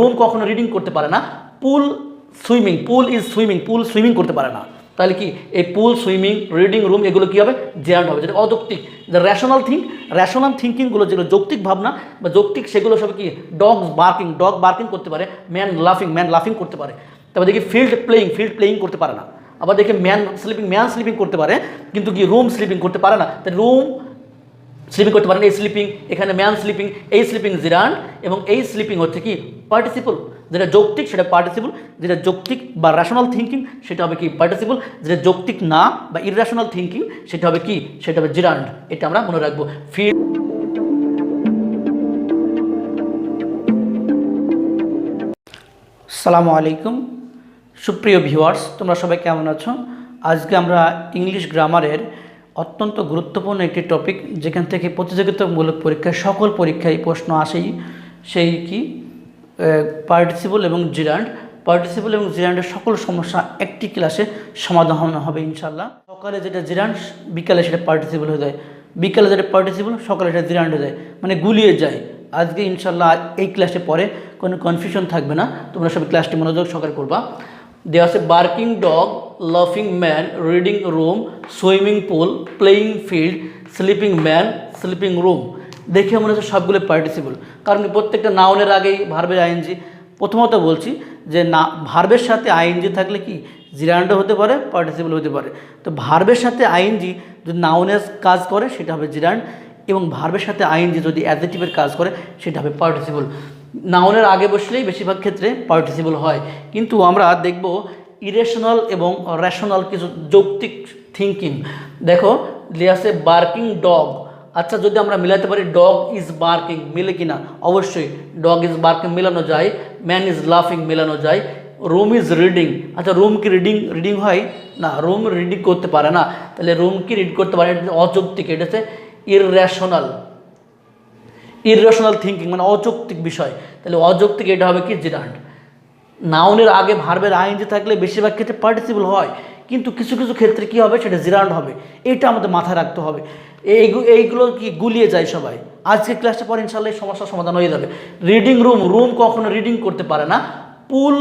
Room কখনো reading করতে পারে না। Pool swimming, pool is swimming, pool swimming করতে পারে না। তাহলে কি এই পুল সুইমিং, রিডিং রুম এগুলো কী হবে? জেয়ার্ড হবে, যেটা অযৌক্তিক। যে র্যাশনাল থিঙ্ক র্যাশনাল থিঙ্কিংগুলো যেগুলো যৌক্তিক ভাবনা বা যৌক্তিক, সেগুলো সব কি? ডগ বার্কিং ডগ বার্কিং করতে পারে ম্যান লাফিং ম্যান লাফিং করতে পারে। তারপর দেখি ফিল্ড প্লেয়িং ফিল্ড প্লেয়িং করতে পারে না। আবার দেখি ম্যান স্লিপিং ম্যান স্লিপিং করতে পারে, কিন্তু কি রুম স্লিপিং করতে পারে না। তাই রুম স্লিপিং করতে পারেন, এই স্লিপিং এখানে ম্যান স্লিপিং এই স্লিপিং জিরান এবং এই স্লিপিং হচ্ছে কি পার্টিসিপল যেটা যৌক্তিক সেটা পার্টিসিপল যেটা যৌক্তিক বা রেশনাল থিঙ্কিং সেটা হবে কি পার্টিসিপল যেটা যৌক্তিক না বা ইরেশনাল থিঙ্কিং সেটা হবে কি, সেটা হবে জিরান্ড এটা আমরা মনে রাখব। ফির সালামু আলাইকুম। সুপ্রিয় ভিউয়ার্স, তোমরা সবাই কেমন আছো? আজকে আমরা ইংলিশ গ্রামারের অত্যন্ত গুরুত্বপূর্ণ একটি টপিক যেখান থেকে প্রতিযোগিতামূলক পরীক্ষায় সকল পরীক্ষায় প্রশ্ন আসেই। সেই কি? পার্টিসিপল এবং জিরান্ড পার্টিসিপল এবং জিরান্ডের সকল সমস্যা একটি ক্লাসে সমাধান হবে ইনশাল্লাহ সকালে যেটা জিরান্ড বিকালে সেটা পার্টিসিপল হয়ে যায়। বিকালে যেটা পার্টিসিপল সকালে সেটা জিরান্ড হয়ে যায়। মানে গুলিয়ে যায়। আজকে ইনশাল্লাহ এই ক্লাসে পরে কোনো কনফিউশন থাকবে না। তোমরা সব ক্লাসটি মনোযোগ সহকারে করবা দেওয়া আছে বার্কিং ডগ লাফিং man reading room swimming pool playing field sleeping man sleeping room দেখে মনে হচ্ছে সবগুলো পার্টিসিপল কারণ প্রত্যেকটা নাউনের আগেই ভার্বের আইএনজি প্রথমত বলছি যে না ভার্বের সাথে আইএনজি থাকলে কি? জিরান্ডও হতে পারে পার্টিসিপল হতে পারে। তো ভার্বের সাথে আইএনজি যদি নাউনের কাজ করে, সেটা হবে জিরান্ড এবং ভার্বের সাথে আইএনজি যদি অ্যাডজেটিভের কাজ করে, সেটা হবে পার্টিসিপল নাউনের আগে বসলেই বেশিরভাগ ক্ষেত্রে পার্টিসিপল হয়। কিন্তু আমরা দেখব ইরেশনাল এবং রেশনাল কিছু যৌক্তিক থিঙ্কিং দেখো লিয়াসে বার্কিং ডগ আচ্ছা যদি আমরা মিলাতে পারি ডগ ইজ বার্কিং মিলে কি না অবশ্যই ডগ ইজ বার্কিং মেলানো যায়। ম্যান ইজ লাফিং মেলানো যায়। রুম ইজ রিডিং আচ্ছা রুম কি রিডিং রিডিং হয়? না রুম রিডিং করতে পারে না। তাহলে রুম কি রিড করতে পারে? এটা অযৌক্তিক, এটা হচ্ছে ইররেশনাল ইররেশনাল থিঙ্কিং মানে অযৌক্তিক বিষয়। তাহলে অযৌক্তিক এটা হবে কি? জিরান্ড নাউনের আগে ভার্বের আইনজি থাকলে বেশিরভাগ ক্ষেত্রে পার্টিসিপল হয়, কিন্তু কিছু কিছু ক্ষেত্রে কি হবে? সেটা জিরান্ড হবে। এটা আমাদের মাথায় রাখতে হবে। এইগুলো এইগুলো কি গুলিয়ে যায় সবাই? আজকে ক্লাসটা পর ইনশাল্লাহ এই সমস্যার সমাধান হয়ে যাবে। রিডিং রুম রুম কখনো রিডিং করতে পারে না। Pool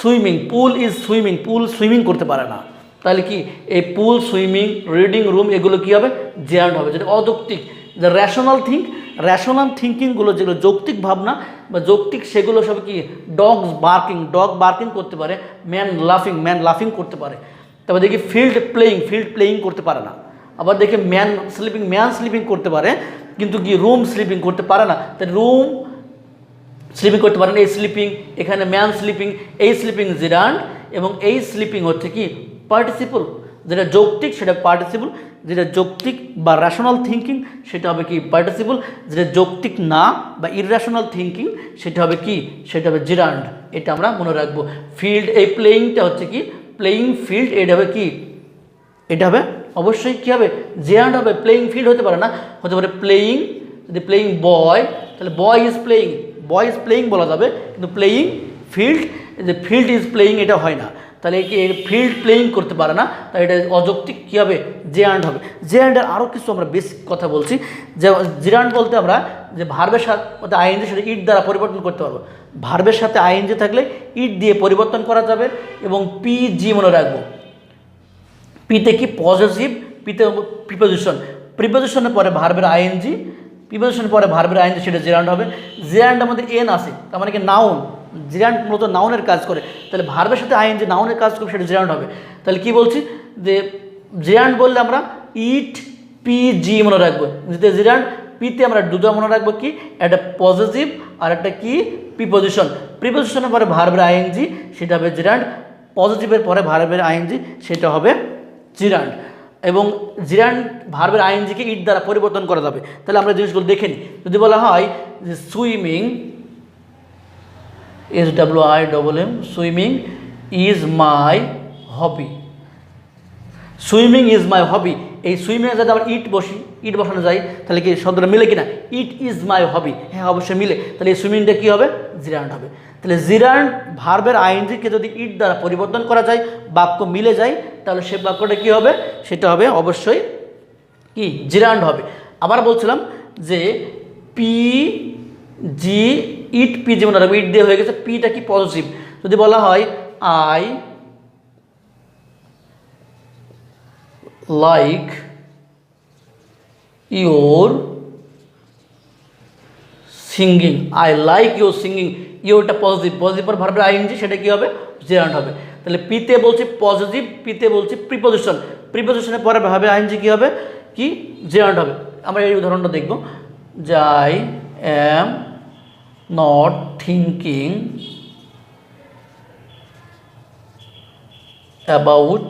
swimming pool is swimming pool swimming করতে পারে না। তাহলে কি? এই পুল সুইমিং রিডিং রুম এগুলো কি হবে? জেয়ার্ড হবে। যেটা অযৌক্তিক যে র্যাশনাল থিঙ্ক র্যাশনাল থিঙ্কিংগুলো যেগুলো যৌক্তিক ভাবনা বা যৌক্তিক সেগুলো সব কি ডগস বার্কিং ডগ বার্কিং করতে পারে ম্যান লাফিং ম্যান লাফিং করতে পারে। তারপর দেখি ফিল্ড প্লেয়িং ফিল্ড প্লেয়িং করতে পারে না। আবার দেখি ম্যান স্লিপিং ম্যান স্লিপিং করতে পারে, কিন্তু কি রুম স্লিপিং করতে পারে না। তাই রুম স্লিপিং করতে পারেন এই স্লিপিং এখানে ম্যান স্লিপিং এই স্লিপিং জিরান্ড এবং এই স্লিপিং হচ্ছে কি পার্টিসিপল যেটা যৌক্তিক, সেটা পার্টিসিপল যেটা যৌক্তিক বা রেশনাল থিঙ্কিং সেটা হবে কি পার্টিসিপল যেটা যৌক্তিক না বা ইরেশনাল থিঙ্কিং সেটা হবে কি? সেটা হবে জিরান্ড এটা আমরা মনে রাখব। ফিল্ড এই প্লেয়িংটা হচ্ছে কি? প্লেয়িং ফিল্ড এটা হবে কি? এটা হবে অবশ্যই কী হবে? জেয়ান্ড হবে প্লেয়িং ফিল্ড হতে পারে না। হতে পারে প্লেয়িং যদি প্লেয়িং বয় তাহলে boy is playing boy is playing বলা যাবে। কিন্তু প্লেয়িং ফিল্ড যে ফিল্ড ইজ প্লেয়িং এটা হয় না। তাহলে কি ফিল্ড প্লেয়িং করতে পারে না তাই এটা অযৌক্তিক কী হবে? অ্যান্ড হবে জেয়ান্ডের আরও কিছু আমরা বেসিক কথা বলছি, যে জিরান্ড বলতে আমরা যে ভার্বের সাথে আইএনজি সেটা ইট দ্বারা পরিবর্তন করতে পারব। ভার্বের সাথে আইএনজি থাকলে ইট দিয়ে পরিবর্তন করা যাবে এবং পি জি মনে রাখব। পিতে কি পজিটিভ পিতে প্রিপোজিশন প্রিপোজিশনের পরে ভার্বের আইএনজি প্রিপোজিশনের পরে ভার্বের আইএনজি সেটা জেরান্ড হবে। জেরান্ড আমাদের এন আসে তার মানে কি নাউন জিরান্ড মূলত নাউনের কাজ করে। তাহলে ভার্বের সাথে আইএনজি নাউনের কাজ করবে সেটা জেরান্ড হবে। তাহলে কি বলছি? যে জেরান্ড বললে আমরা ইট, পি, জি মনে রাখব। যেতে জিরান্ড পিতে আমরা দুটো মনে রাখব কি? একটা পজিটিভ আর একটা কি? প্রিপোজিশন। প্রিপোজিশনের পরে ভার্বের আইএনজি, সেটা হবে জিরান্ড পজিটিভের পরে ভার্বের আইএনজি, সেটা হবে জিরান্ড এবং জিরান্ড ভার্বের আইএনজিকে ইট দ্বারা পরিবর্তন করা যাবে। তাহলে আমরা জিনিসগুলো দেখে নিই। যদি বলা হয় যে swimming S W I double M swimming is my hobby swimming is my hobby এই সুইমিংয়ে যদি আবার ইট বসি ইট বসানো যায়, তাহলে কি শব্দটা মিলে কিনা? ইট ইজ মাই হবি হ্যাঁ অবশ্যই মিলে। তাহলে এই সুইমিংটা কী হবে? জিরান্ড হবে। তাহলে জিরান্ড ভার্বের আইনজিকে যদি ইট দ্বারা পরিবর্তন করা যায়, বাক্য মিলে যায়, তাহলে সে বাক্যটা কী হবে? সেটা হবে অবশ্যই কি? জিরান্ড হবে। আবার বলছিলাম যে পি জি ইট পি যেমন রাখব ইট দিয়ে হয়ে গেছে পিটা কি পজিটিভ যদি বলা হয় I like your singing I like your singing ইউরটা positive positive পর ভার্বের আইএনজি সেটা কি হবে? জেরান্ট হবে. তাহলে পিতে বলছি পজিটিভ পিতে বলছি প্রিপোজিশন প্রিপোজিশনের পরে ভাবে আইএনজি কি হবে? কি? জেরান্ট হবে. আমরা এই উদাহরণটা দেখব। যে I am not thinking about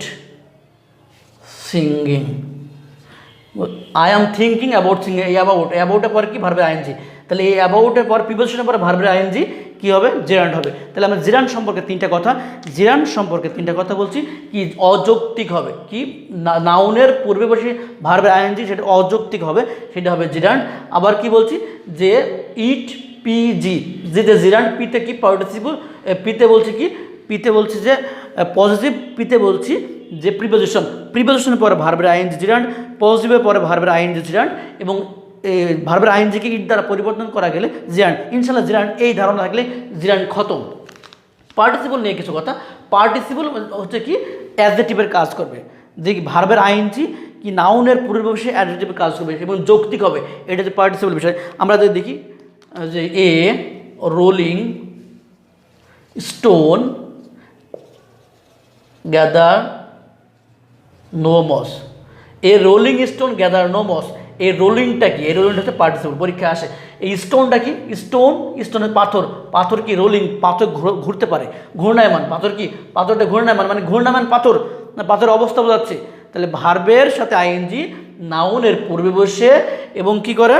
singing I am thinking about singing এই অ্যাবাউট অ্যাবাউটের পর কি? ভার্বের আইএনজি তাহলে এই অ্যাবাউটের পর প্রিপোজিশনের পর ভার্বের আইএনজি কি হবে? জিরান্ট হবে। তাহলে আমরা জিরান সম্পর্কে তিনটা কথা জিরান সম্পর্কে তিনটা কথা বলছি। কি? অযৌক্তিক হবে। কি? নাউনের পূর্বে বসে ভার্বের আইএনজি সেটা অযৌক্তিক হবে, সেটা হবে জিরান্ট আবার কি বলছি? যে ইট পিজি যেতে জিরান্ট পিতে কি পার্টিসিপল পিতে বলছি কি? পিতে বলছি যে পজিটিভ পিতে বলছি যে প্রিপোজিশন প্রিপোজিশনের পরে ভার্বের আইএনজি জিরান্ট পজিটিভের পরে ভার্বের আইএনজি জিরান্ট এবং ভার্বের আইএনজিকে ইট দ্বারা পরিবর্তন করা গেলে জিরান্ট ইনশাল্লাহ জিরান্ট এই ধারণা থাকলে জিরান্ট খতম। পার্টিসিপল নিয়ে কিছু কথা। পার্টিসিপল হচ্ছে কি? অ্যাডজেটিভের কাজ করবে। যে কি ভার্বের আইএনজি কি নাউনের পূর্ববর্ষে অ্যাডজেটিভের কাজ করবে এবং যৌক্তিক হবে। এটা যে পার্টিসিপল বিষয়। আমরা যদি দেখি যে a rolling stone gather no moss a rolling stone gather no moss এই রোলিংটা কি? এই রোলিংটা হচ্ছে পার্টিসিপল পরীক্ষা আসে। এই স্টোনটা কি? স্টোন স্টোনের পাথর। পাথর কি রোলিং পাথর ঘুর- ঘুরতে পারে। ঘূর্ণায়মান। পাথর কি? পাথরটা ঘূর্ণায়মান। মানে ঘূর্ণায়মান পাথর। না, পাথরের অবস্থা বোঝাচ্ছে। তাহলে ভার্বের সাথে আইএনজি নাউনের পূর্বে বসে এবং কি করে?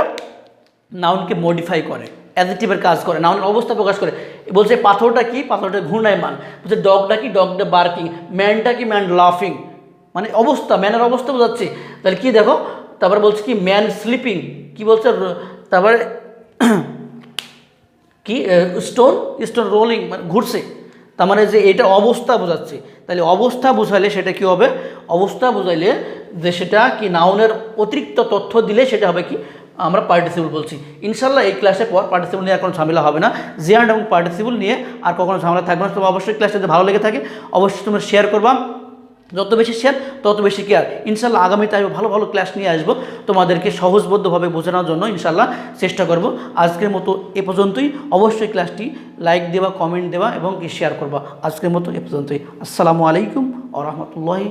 নাউনকে মডিফাই করে অ্যাডজেক্টিভের কাজ করে, নাউনের অবস্থা প্রকাশ করে। বলছে, পাথরটা কি? পাথরটা ঘূর্ণায়মান বলছে ডগটা কি? ডগটা বার্কিং ম্যানটা কি? ম্যান লাফিং মানে অবস্থা ম্যানের অবস্থা বোঝাচ্ছে। তাহলে কি দেখো? তারপরে বলছে কি ম্যান স্লিপিং কি বলছে? তারপরে কি? স্টোন স্টোন রোলিং মানে ঘুরছে। তার মানে যে এটা অবস্থা বোঝাচ্ছে। তাহলে অবস্থা বোঝাইলে সেটা কি হবে? অবস্থা বোঝাইলে যে সেটা কি, নাউনের অতিরিক্ত তথ্য দিলে সেটা হবে কি? আমরা পার্টিসিপল বলছি। ইনশাল্লাহ এই ক্লাসে পর পার্টিসিপল নিয়ে আর কোনো ঝামেলা হবে না। জিয়ান্ড এবং পার্টিসিপল নিয়ে আর কখনো ঝামেলা থাকবে না। তবে অবশ্যই ক্লাসটা যদি ভালো লেগে থাকে, অবশ্যই তোমরা শেয়ার করবা। যত বেশি শেয়ার তত বেশি কেয়ার ইনশাল্লাহ আগামীতে আমি ভালো ভালো ক্লাস নিয়ে আসব। তোমাদেরকে সহজবদ্ধভাবে বোঝানোর জন্য ইনশাল্লাহ চেষ্টা করব। আজকের মতো এ পর্যন্তই। অবশ্যই ক্লাসটি লাইক দেওয়া কমেন্ট দেওয়া এবং শেয়ার করবা। আজকের মতো এ পর্যন্তই। আসসালামু আলাইকুম আ রহমতুল্লাহি